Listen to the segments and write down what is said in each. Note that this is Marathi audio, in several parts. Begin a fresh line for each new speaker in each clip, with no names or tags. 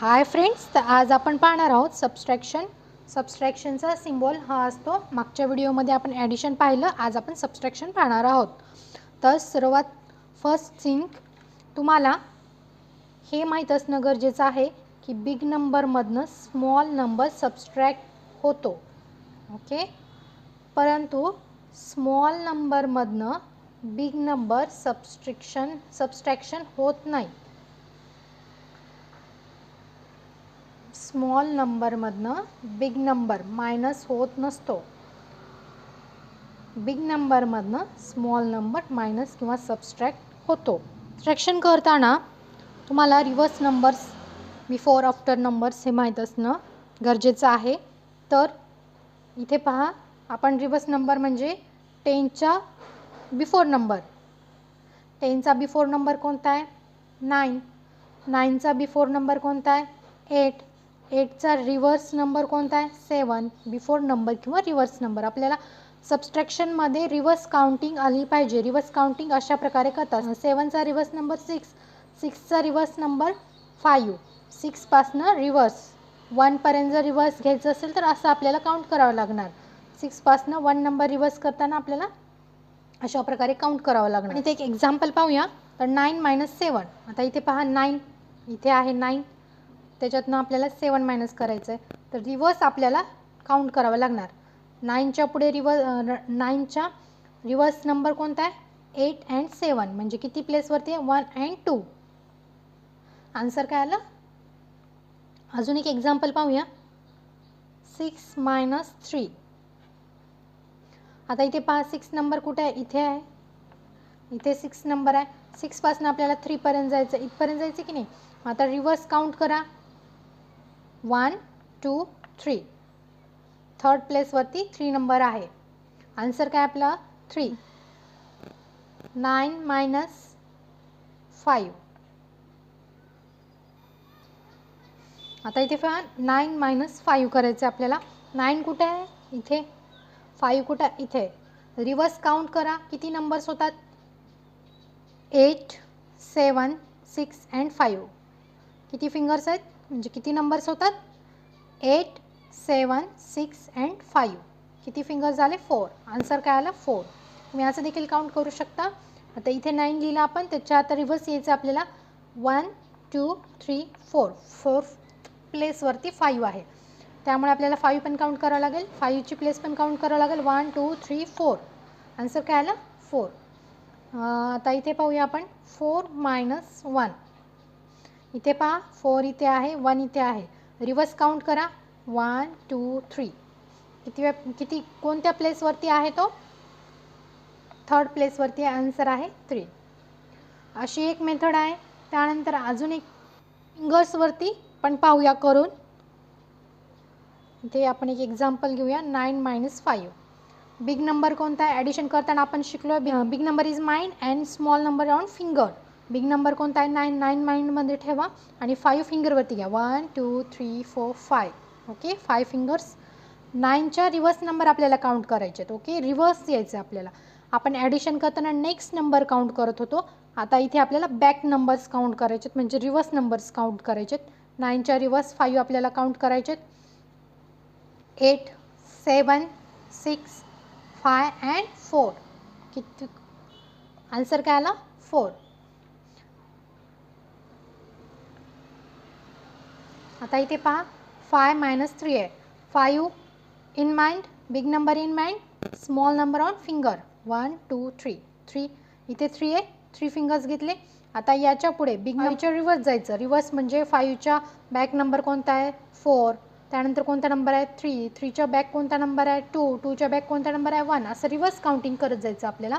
हाय फ्रेंड्स तर आज आपण पाहणार आहोत सबस्ट्रॅक्शन सबस्ट्रॅक्शनचा सिम्बॉल हा असतो. मागच्या व्हिडिओमध्ये आपण ॲडिशन पाहिलं आज आपण सबस्ट्रॅक्शन पाहणार आहोत. तर सर्वात फर्स्ट थिंग तुम्हाला हे माहीत असणं गरजेचं आहे की बिग नंबरमधनं स्मॉल नंबर सबस्ट्रॅक्ट होतो. ओके परंतु स्मॉल नंबरमधनं बिग नंबर सबस्ट्रिक्शन सबस्ट्रॅक्शन होत नाही. स्मॉल नंबरमधनं बिग नंबर मायनस होत नसतो. बिग नंबरमधनं स्मॉल नंबर मायनस किंवा सबस्ट्रॅक्ट होतो. सबस्ट्रॅक्शन करताना तुम्हाला reverse numbers before after numbers हे माहीत असणं गरजेचं आहे. तर इथे पहा आपण रिवर्स नंबर म्हणजे टेनच्या बिफोर नंबर. टेनचा बिफोर नंबर कोणता आहे? नाईन. नाईनचा बिफोर नंबर कोणता आहे? एट. एटचा रिव्हर्स नंबर कोणता आहे? सेवन. बिफोर नंबर किंवा रिव्हर्स नंबर. आपल्याला सबस्ट्रॅक्शनमध्ये रिव्हर्स काउंटिंग आली पाहिजे. रिव्हर्स काउंटिंग अशा प्रकारे करतात. सेवनचा रिव्हर्स नंबर सिक्स. सिक्सचा रिव्हर्स नंबर फायू सिक्सपासनं रिव्हर्स. वनपर्यंत जर रिव्हर्स घ्यायचं असेल तर असं आपल्याला काउंट करावं लागणार. सिक्सपासनं वन नंबर रिव्हर्स करताना आपल्याला अशा प्रकारे काउंट करावं लागणार. इथे एक एक्झाम्पल पाहूया. तर नाईन मायनस सेवन. आता इथे पहा नाईन. इथे आहे नाईन. त्याच्यातनं आपल्याला सेवन मायनस करायचं आहे तर रिवर्स आपल्याला काउंट करावं लागणार. नाईनच्या पुढे रिवर्स नाईनच्या रिव्हर्स नंबर कोणता आहे? Eight and seven. म्हणजे किती प्लेसवरती आहे? One and to. आन्सर काय आलं? अजून एक एक्झाम्पल पाहूया. Six minus three. आता इथे पहा सिक्स नंबर कुठे आहे? इथे आहे. इथे सिक्स नंबर आहे. सिक्सपासून आपल्याला थ्रीपर्यंत जायचं इथपर्यंत जायचं की नाही? आता रिव्हर्स काउंट करा. वन टू थ्री थर्ड प्लेसवरती थ्री नंबर आहे. आन्सर काय आपला? थ्री नाईन मायनस फाईव्ह आता इथे पहा नाईन मायनस फाईव्ह करायचं आहे आपल्याला. नाईन कुठे आहे? इथे. फाईव्ह कुठं? आहे इथे. रिवर्स काउंट करा. किती नंबर्स होतात? Eight seven six and five किती फिंगर्स आहेत? म्हणजे किती नंबर्स होतात? Eight seven six and five किती फिंगर्स झाले? फोर आन्सर काय आला? फोर तुम्ही असं देखील काउंट करू शकता. आता इथे नाईन लिहिलं आपण त्याच्या आता रिव्हर्स यायचं आपल्याला. One two three four four प्लेसवरती five आहे. त्यामुळे आपल्याला फाईव्ह पण काउंट करावं लागेल. फाईव्हची प्लेस पण काउंट करावं लागेल. One two three four answer काय आलं? फोर आता इथे पाहूया आपण. फोर मायनस वन इथे पहा फोर इथे आहे वन इथे आहे. रिव्हर्स काउंट करा. वन टू थ्री किती वे किती कोणत्या प्लेसवरती आहे तो? थर्ड प्लेसवरती आन्सर आहे थ्री अशी एक मेथड आहे. त्यानंतर अजून एक फिंगर्सवरती पण पाहूया करून. इथे आपण एक एक्झाम्पल घेऊया. Nine minus five big number कोणता? आहे ॲडिशन करताना आपण शिकलो big number is mind and small number on finger big number कोणता आहे? नाईन नाईन माइंडमध्ये ठेवा आणि फाईव्ह फिंगरवरती घ्या. One two three four five okay? Five fingers. नाईनच्या reverse number आपल्याला काउंट करायचे आहेत ओके? रिव्हर्स यायचं आपल्याला. आपण ॲडिशन करताना नेक्स्ट नंबर काउंट करत होतो. आता इथे आपल्याला बॅक नंबर्स काउंट करायचे आहेत म्हणजे रिव्हर्स नंबर्स काउंट करायचे आहेत नाईनच्या रिव्हर्स फाईव्ह आपल्याला काउंट करायचे आहेत eight seven six five and four. किती? आन्सर काय आला? फोर. आता इथे पहा फाय मायनस थ्री आहे. Five in mind big number in mind small number on finger one two three three इथे थ्री आहे. थ्री फिंगर्स घेतले. आता याच्यापुढे बिग फाईव्हच्या रिव्हर्स जायचं. रिव्हर्स म्हणजे फाईव्हच्या बॅक नंबर कोणता आहे? फोर त्यानंतर कोणता नंबर आहे? थ्री थ्रीच्या बॅक कोणता नंबर आहे? टू टूच्या बॅक कोणता नंबर आहे? वन असं रिव्हर्स काउंटिंग करत जायचं आपल्याला.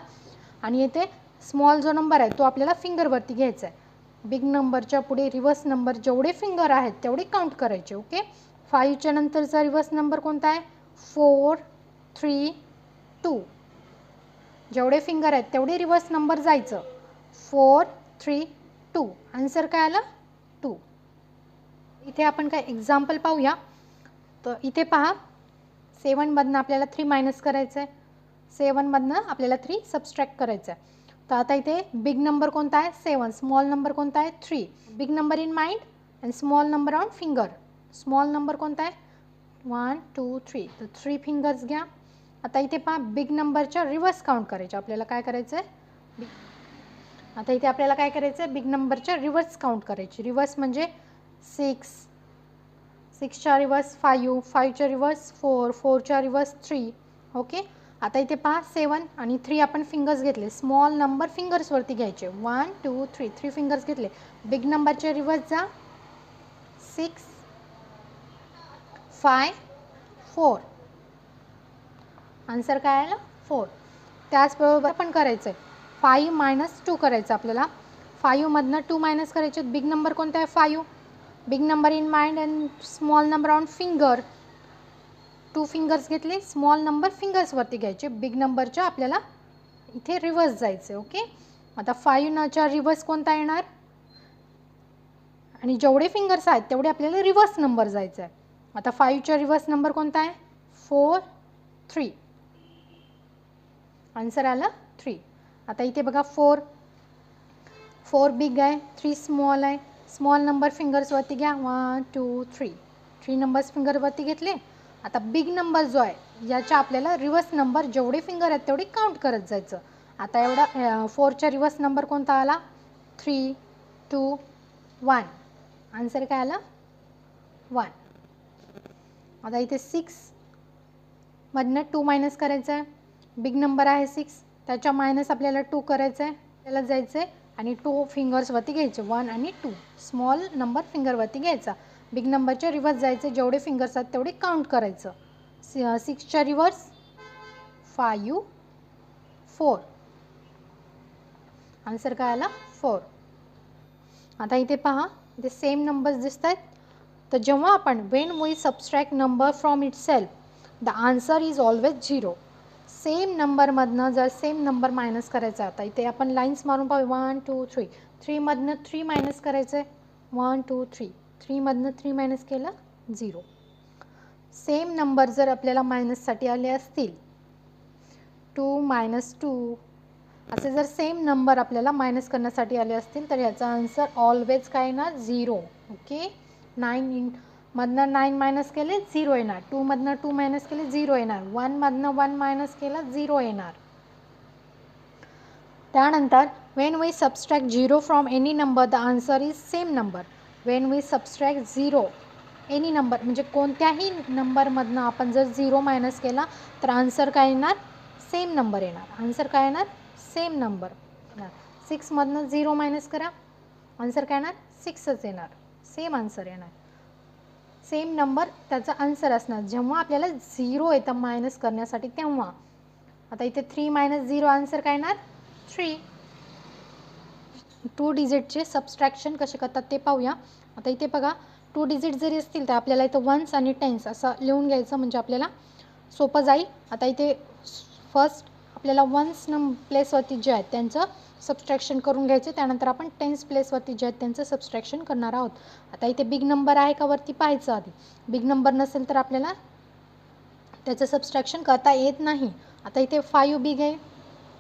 आणि येथे स्मॉल जो नंबर आहे तो आपल्याला फिंगरवरती घ्यायचा आहे. बिग नंबरच्या पुढे रिव्हर्स नंबर जेवढे फिंगर आहेत तेवढे काउंट करायचे ओके फाईव्हच्या नंतरचा रिव्हर्स नंबर कोणता आहे? फोर थ्री टू जेवढे फिंगर आहेत तेवढे रिव्हर्स नंबर जायचं. फोर थ्री टू आन्सर काय आलं? टू इथे आपण काय एक्झाम्पल पाहूया. तर इथे पहा. सेवनमधनं आपल्याला थ्री मायनस करायचं आहे सेवनमधनं आपल्याला थ्री सबस्ट्रॅक्ट करायचं आहे तर आता इथे बिग नंबर कोणता आहे? सेवन स्मॉल नंबर कोणता आहे? Three big number in mind and small number on finger small number कोणता आहे? वन टू थ्री तर थ्री फिंगर्स घ्या. आता इथे पहा बिग नंबरच्या रिवर्स काउंट करायचे. आपल्याला काय करायचं आहे आता इथे आपल्याला काय करायचं आहे बिग नंबरच्या रिवर्स काउंट करायची. रिवर्स म्हणजे सिक्स सिक्सच्या रिवर्स फायू फाईव्हच्या रिवर्स फोर फोरच्या रिवर्स थ्री ओके आता इथे पहा सेवन आणि थ्री आपण फिंगर्स घेतले. स्मॉल नंबर फिंगर्सवरती घ्यायचे. One two three three fingers घेतले. बिग नंबरचे रिवर्स जा. सिक्स फाय फोर आन्सर काय आलं? फोर त्याचबरोबर पण करायचं आहे फाईव्ह मायनस टू करायचं आपल्याला. फाईव्हमधनं टू मायनस करायचे. बिग नंबर कोणता आहे? Five big number in mind and small number on finger two fingers घेतले स्मॉल नंबर फिंगर्सवरती घ्यायचे. बिग नंबरच्या आपल्याला इथे रिवर्स जायचे ओके आता फाईव्ह नच्या रिवर्स कोणता येणार? आणि जेवढे फिंगर्स आहेत तेवढे आपल्याला रिवर्स नंबर जायचं आहे आता फाईव्हच्या रिवर्स नंबर कोणता आहे? फोर थ्री आन्सर आलं थ्री आता इथे बघा फोर फोर बिग आहे थ्री स्मॉल आहे. स्मॉल नंबर फिंगर्सवरती घ्या. One two three three numbers फिंगरवरती घेतले. आता बिग नंबर जो आहे याच्या आपल्याला रिवर्स नंबर जेवढे फिंगर आहेत तेवढे काउंट करत जायचं. आता एवढा फोरचा रिवर्स नंबर कोणता आला? थ्री टू वन आन्सर काय आला? वन आता इथे सिक्स मधनं टू मायनस करायचं आहे बिग नंबर आहे सिक्स त्याच्या मायनस आपल्याला टू करायचं आहे त्याला जायचं आहे आणि टू फिंगर्सवरती घ्यायचे. वन आणि टू स्मॉल नंबर फिंगरवरती घ्यायचा. बिग नंबरच्या रिवर्स जायचे जेवढे फिंगर्स आहेत तेवढे काउंट करायचं. सि सिक्सच्या रिवर्स फायू फोर आन्सर काय आला? फोर आता इथे पहा इथे सेम नंबर्स दिसत आहेत तर जेव्हा आपण when we subtract number from itself the answer is always zero same नंबरमधनं जर सेम नंबर मायनस करायचा आता इथे आपण लाईन्स मारून पाहू वन टू थ्री थ्रीमधनं थ्री मायनस करायचं आहे वन टू थ्री थ्रीमधनं थ्री मायनस केलं झिरो सेम नंबर जर आपल्याला मायनससाठी आले असतील टू मायनस टू असे जर सेम नंबर आपल्याला मायनस करण्यासाठी आले असतील तर याचा आन्सर ऑलवेज काय येणार? झिरो ओके नाईन इन मधनं नाईन मायनस केले झिरो येणार. टूमधनं टू मायनस केले झिरो येणार. वनमधनं वन मायनस केला झिरो येणार. त्यानंतर when we subtract zero from any number the answer is same number when we subtract zero any number म्हणजे कोणत्याही नंबरमधनं आपण जर झिरो मायनस केला तर आन्सर काय येणार? सेम नंबर येणार. आन्सर काय येणार? सेम नंबर येणार. सिक्समधनं झिरो मायनस करा. आन्सर काय येणार? सिक्सच येणार. सेम आन्सर येणार. सेम नंबर त्याचा आन्सर असणार. जेव्हा आपल्याला झिरो येतं मायनस करण्यासाठी तेव्हा. आता इथे थ्री मायनस झिरो आन्सर काय येणार? थ्री टू डिजिटचे सबस्ट्रॅक्शन कसे करतात ते पाहूया. आता इथे बघा टू डिजिट जरी असतील तर आपल्याला इथं वन्स आणि टेन्स असं लिहून घ्यायचं म्हणजे आपल्याला सोपं जाईल. आता इथे फर्स्ट आपल्याला वन्स नम प्लेसवरती जे आहेत त्यांचं सबस्ट्रॅक्शन करून घ्यायचे. त्यानंतर आपण टेन्स प्लेसवरती जे आहेत त्यांचं सबस्ट्रॅक्शन करणार आहोत. आता इथे बिग नंबर आहे का वरती पाहायचं आधी. बिग नंबर नसेल तर आपल्याला त्याचं सबस्ट्रॅक्शन करता येत नाही. आता इथे फायू बिग आहे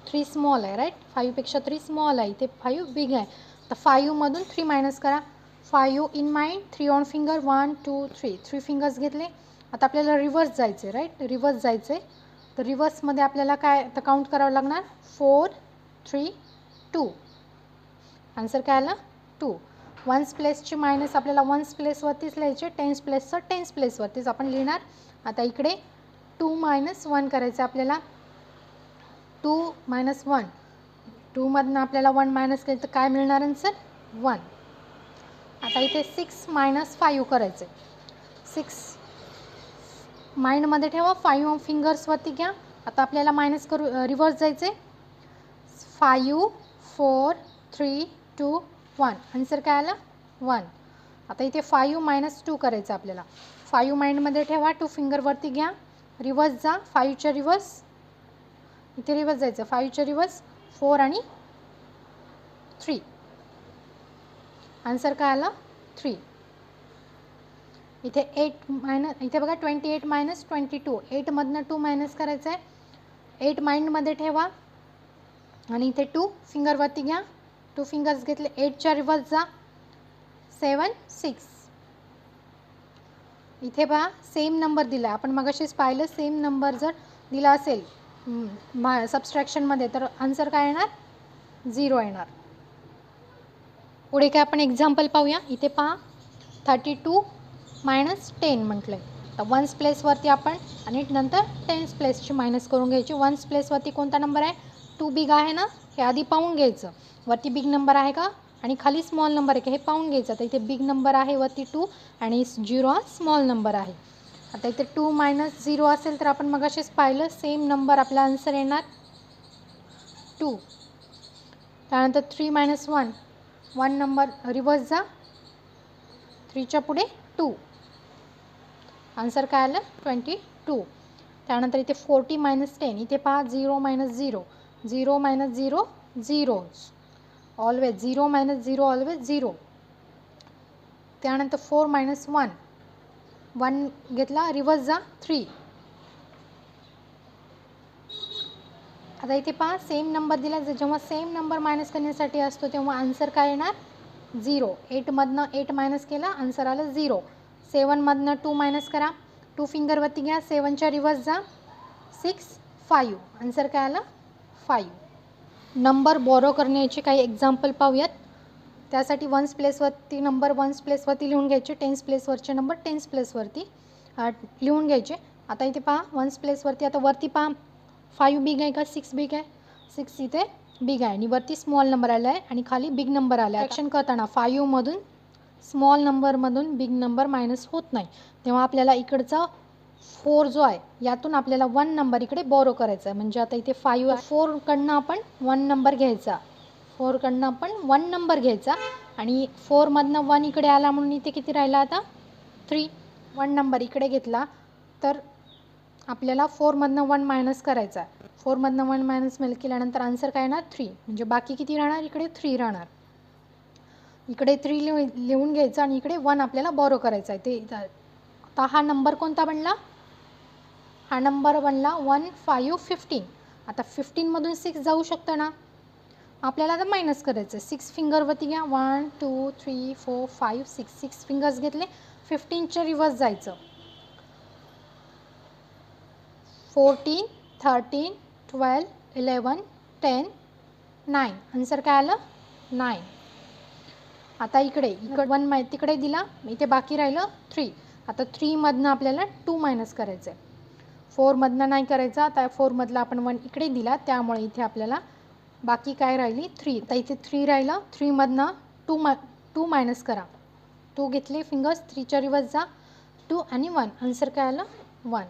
थ्री स्मॉल आहे राईट फाईव्हपेक्षा थ्री स्मॉल आहे. इथे फाईव्ह बिग आहे. तर फाईव्हमधून थ्री मायनस करा. Five in mind three on finger one two three three fingers घेतले. आता आपल्याला रिव्हर्स जायचं आहे राईट रिव्हर्स जायचं आहे तर रिव्हर्समध्ये आपल्याला काय तर काउंट करावं लागणार? फोर थ्री टू आन्सर काय आलं? टू वन्स प्लेसची मायनस आपल्याला वन्स प्लेसवरतीच लिहायचे टेन्स प्लेसचं टेन्स प्लेसवरतीच आपण लिहिणार. आता इकडे टू मायनस वन करायचं आपल्याला. टू मायनस वन टूमधनं आपल्याला वन मायनस केलं तर काय मिळणार आन्सर वन आता इथे सिक्स मायनस फाईव्ह करायचे सिक्स माइंडमध्ये ठेवा फाईव्ह फिंगर्सवरती घ्या. आता आपल्याला मायनस करू रिव्हर्स जायचे five four three two one answer काय आलं? वन आता इथे फायू मायनस टू करायचं आपल्याला. फायू माइंडमध्ये ठेवा टू फिंगरवरती घ्या. रिव्हर्स जा फाईव्हच्या रिव्हर्स इथे रिव्हर्स जायचं? फाईव्हच्या रिव्हर्स फोर आणि थ्री आन्सर काय आला? थ्री इथे एट मायनस इथे बघा twenty eight minus twenty two एटमधनं two minus करायचं आहे एट माइंडमध्ये ठेवा. आणि इथे टू फिंगरवरती घ्या. टू फिंगर्स घेतले. एटच्या रिव्हर्स जा. सेवन सिक्स इथे पहा सेम नंबर दिला आपण मगाशीच पाहिलं सेम नंबर जर दिला असेल मा सबस्ट्रॅक्शनमध्ये तर आन्सर काय येणार? झिरो येणार. पुढे काय आपण एक्झाम्पल पाहूया? इथे पहा. थर्टी टू मायनस टेन म्हटलं आहे तर वन्स प्लेसवरती आपण आणि नंतर टेन्स प्लेसची मायनस करून घ्यायची. वन्स प्लेसवरती कोणता नंबर आहे? टू बिग आहे ना? हे आधी पाहून घ्यायचं. वरती बिग नंबर आहे का? आणि खाली स्मॉल नंबर आहे का? हे पाहून घ्यायचं. तर इथे बिग नंबर आहे वरती टू आणि झिरो हा स्मॉल नंबर आहे. आता इथे टू मायनस झिरो असेल तर आपण मग असेच पाहिलं सेम नंबर आपला आन्सर येणार. टू त्यानंतर three minus one one number reverse जा. थ्रीच्या पुढे टू आन्सर काय आलं? ट्वेंटी टू त्यानंतर इथे फोर्टी मायनस टेन इथे पहा zero minus zero zero minus zero zeros always zero minus zero always zero त्यानंतर फोर मायनस वन वन घेतला रिवर्स जा थ्री आता इथे पहा सेम नंबर दिला जेव्हा सेम नंबर मायनस करण्यासाठी असतो तेव्हा आन्सर काय येणार? झिरो एटमधनं एट मायनस केला आन्सर आलं झिरो सेवनमधनं टू मायनस करा. टू फिंगरवरती घ्या सेवनच्या रिवर्स जा. सिक्स फाईव्ह आन्सर काय आलं? फाईव्ह नंबर बॉरो करण्याचे काही एक्झाम्पल पाहूयात. त्यासाठी वन्स प्लेसवरती नंबर वन्स प्लेसवरती लिहून घ्यायचे टेन्स प्लेसवरचे नंबर टेन्स प्लेसवरती लिहून घ्यायचे. आता इथे पहा वन्स प्लेसवरती आता वरती पहा फाईव्ह बिग आहे का? सिक्स बिग आहे? सिक्स इथे बिग आहे. आणि वरती स्मॉल नंबर आला आहे आणि खाली बिग नंबर आला आहे. ॲक्शन करताना फाईव्हमधून स्मॉल नंबरमधून बिग नंबर मायनस होत नाही. तेव्हा आपल्याला इकडचा फोर जो आहे यातून आपल्याला वन नंबर इकडे बोरो करायचा आहे. म्हणजे आता इथे फाईव्ह फोरकडनं आपण वन नंबर घ्यायचा. फोरकडनं आपण वन नंबर घ्यायचा. आणि फोरमधनं वन इकडे आला म्हणून इथे किती राहिला आता? थ्री. वन नंबर इकडे घेतला. तर आपल्याला फोरमधनं वन मायनस करायचा. आहे फोरमधनं वन मायनस मिळ केल्यानंतर आन्सर काय येणार? थ्री. म्हणजे बाकी किती राहणार? इकडे थ्री राहणार. इकडे थ्री लिहू लिहून घ्यायचं आणि इकडे वन आपल्याला बॉरो करायचा आहे. ते आता हा नंबर कोणता बनला? हा नंबर बनला वन फायू फिफ्टीन आता फिफ्टीनमधून सिक्स जाऊ शकतं ना? आपल्याला आता मायनस करायचं आहे सिक्स फिंगरवरती घ्या. One two three four five six six fingers घेतले. फिफ्टीनच्या रिवर्स जायचं. Fourteen thirteen twelve eleven ten nine answer काय आलं? नाईन आता इकडे इकडे वन माय तिकडे दिला. इथे बाकी राहिलं थ्री आता थ्रीमधनं आपल्याला टू मायनस करायचं आहे फोरमधनं नाही करायचं. आता फोरमधला आपण वन इकडे दिला. त्यामुळे इथे आपल्याला बाकी काय राहिली? थ्री आता इथे थ्री राहिलं. थ्रीमधनं टू मा टू मायनस करा. टू घेतले फिंगर्स थ्रीच्या रिवर्स जा. टू आणि वन आन्सर काय आलं? वन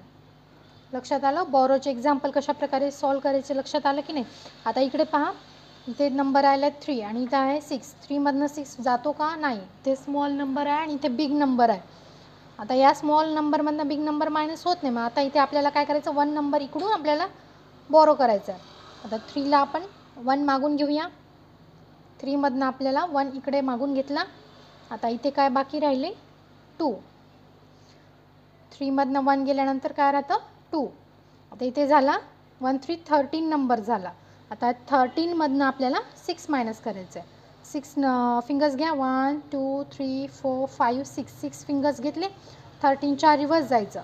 लक्षात आलं? बॉरोचे एक्झाम्पल कशा प्रकारे सॉल्व करायचे लक्षात आलं की नाही? आता इकडे पहा. इथे नंबर आला आहे थ्री आणि इथं आहे सिक्स थ्रीमधनं सिक्स जातो का? नाही. इथे स्मॉल नंबर आहे आणि इथे बिग नंबर आहे. आता या स्मॉल नंबरमधनं बिग नंबर मायनस होत नाही. मग आता इथे आपल्याला काय करायचं? वन नंबर इकडून आपल्याला बॉरो करायचा आहे. आता थ्रीला आपण वन मागून घेऊया. थ्रीमधनं आपल्याला वन इकडे मागून घेतला. आता इथे काय बाकी राहिले? टू थ्रीमधनं वन गेल्यानंतर काय राहतं? टू आता इथे झाला. वन थ्री थर्टीन नंबर झाला. आता थर्टीनमधनं आपल्याला सिक्स मायनस करायचं आहे. सिक्स न फिंगर्स घ्या. One two three four five six six fingers घेतले. थर्टीनच्या रिवर्स जायचं.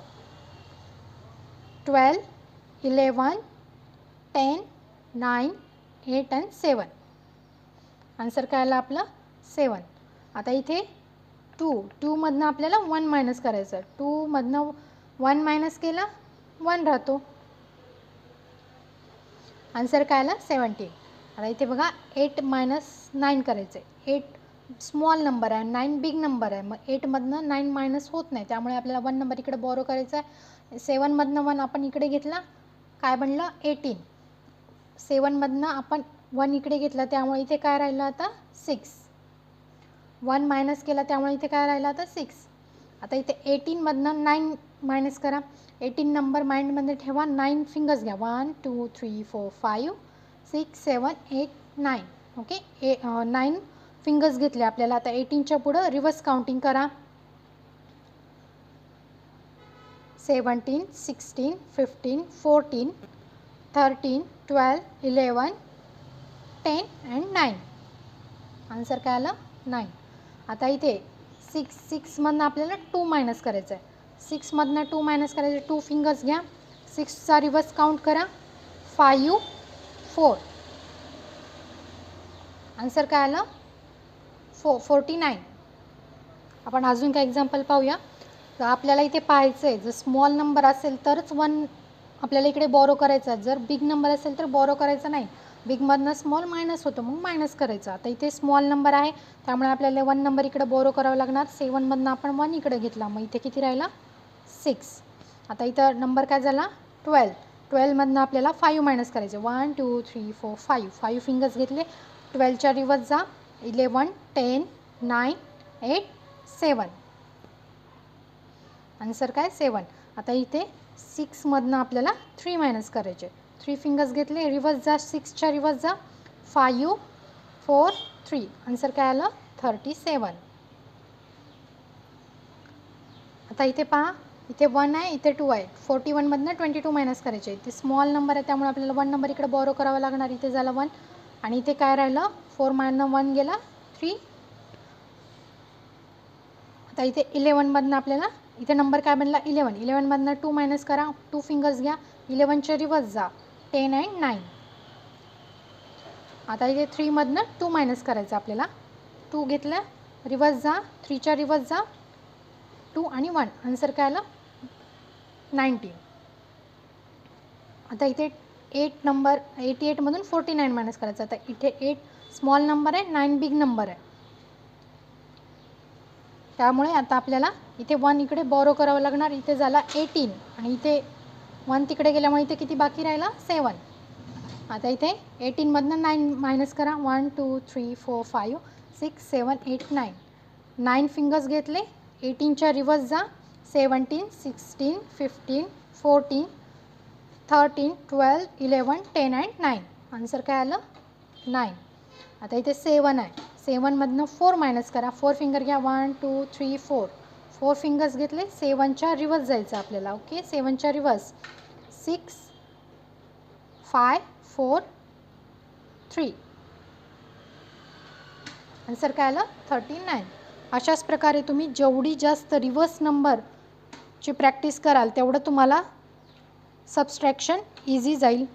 Twelve eleven ten nine eight and seven answer काय आलं आपलं? सेवन आता इथे टू टूमधनं आपल्याला वन मायनस करायचं. टूमधनं वन मायनस केला वन राहतो. आन्सर काय आला? सेवन्टीन आता इथे बघा एट मायनस नाईन करायचं आहे एट स्मॉल नंबर आहे नाईन बिग नंबर आहे. मग एटमधनं नाईन मायनस होत नाही. त्यामुळे आपल्याला वन नंबर इकडे बॉरो करायचा आहे सेवनमधनं वन आपण इकडे घेतला काय बनलं? एटीन सेवनमधनं आपण वन इकडे घेतला त्यामुळे इथे काय राहिलं आता? सिक्स. वन मायनस केला त्यामुळे इथे काय राहिलं आता? सिक्स. आता इथे एटीनमधनं नाईन मायनस करा. एटीन नंबर माइंडमध्ये ठेवा नाईन फिंगर्स घ्या. One two three four five six seven eight nine. Okay? ए नाईन फिंगर्स घेतले आपल्याला. आता एटीनच्या पुढं रिव्हर्स काउंटिंग करा. Seventeen sixteen fifteen fourteen thirteen twelve eleven ten and nine answer काय आलं? नाईन आता इथे सिक्स सिक्समधनं आपल्याला टू मायनस करायचं आहे. सिक्समधनं टू मायनस करायचं टू फिंगर्स घ्या. सिक्सचा रिवर्स काउंट करा. फायू फोर आन्सर काय आलं? फो फोर्टी नाईन आपण अजून काय एक्झाम्पल पाहूया. तर आपल्याला इथे पाहायचं आहे जर स्मॉल नंबर असेल तरच वन आपल्याला इकडे बॉरो करायचा जर बिग नंबर असेल तर बॉरो करायचा नाही. बिगमधनं स्मॉल मायनस होतं मग मायनस करायचा. आता इथे स्मॉल नंबर आहे त्यामुळे आपल्याला वन नंबर इकडे बोरो करावं लागणार. सेवनमधनं आपण वन इकडे घेतला. मग इथे किती राहिला? सिक्स आता इथं नंबर काय झाला? ट्वेल्व ट्वेल्वमधनं आपल्याला फाईव्ह मायनस करायचे. One two three four five five fingers घेतले. ट्वेल्वच्या रिवर्स जा. Eleven ten nine eight seven answer काय? सेवन आता इथे सिक्समधनं आपल्याला थ्री मायनस करायचे. थ्री फिंगर्स घेतले रिवर्स जा सिक्सच्या रिवर्स जा. फायू फोर थ्री आन्सर काय आलं? थर्टी सेवन आता इथे पहा इथे वन आहे इथे टू आहे. फोर्टी वनमधनं ट्वेंटी टू मायनस करायचे. इथे स्मॉल नंबर आहे त्यामुळे आपल्याला वन नंबर इकडे बॉरो करावा लागणार. इथे झाला वन आणि इथे काय राहिलं? फोर मायनं वन गेला थ्री आता इथे इलेवनमधनं आपल्याला इथे नंबर काय बनला? इलेवन इलेवनमधनं टू मायनस करा टू फिंगर्स घ्या इलेवनच्या रिवर्स जा. टेन अँड नाईन आता इथे थ्रीमधनं टू मायनस करायचं आपल्याला. टू घेतलं रिवर्स जा. थ्रीच्या रिवर्स जा. टू आणि वन आन्सर काय आलं? नाईन्टीन आता इथे एट नंबर एटी एटमधून फोर्टी नाईन मायनस करायचं. आता इथे एट स्मॉल नंबर आहे नाईन बिग नंबर आहे. त्यामुळे आता आपल्याला इथे वन इकडे बॉरो करावं लागणार. इथे झाला एटीन आणि इथे वन तिकडे गेल्यामुळे इथे किती बाकी राहिला? सेवन आता इथे एटीनमधनं नाईन मायनस करा. One two three four five six seven eight nine nine fingers घेतले. एटीनच्या रिवर्स जा. Seventeen sixteen fifteen fourteen thirteen twelve eleven ten and nine answer काय आलं? नाईन आता इथे सेवन आहे. सेवनमधनं फोर मायनस करा. फोर फिंगर घ्या. One two three four. Four fingers घेतले. सेवनच्या रिवर्स जायचं आपल्याला. Okay? सेवनच्या reverse six five four three. Answer काय आलं? Thirty nine. अशाच प्रकारे तुम्ही जेवढी जास्त रिवर्स नंबरची प्रॅक्टिस कराल तेवढं तुम्हाला सबस्ट्रॅक्शन इझी जाईल.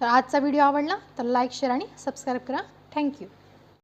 तर आजचा व्हिडिओ आवडला तर लाईक शेअर आणि सबस्क्राईब करा. Thank you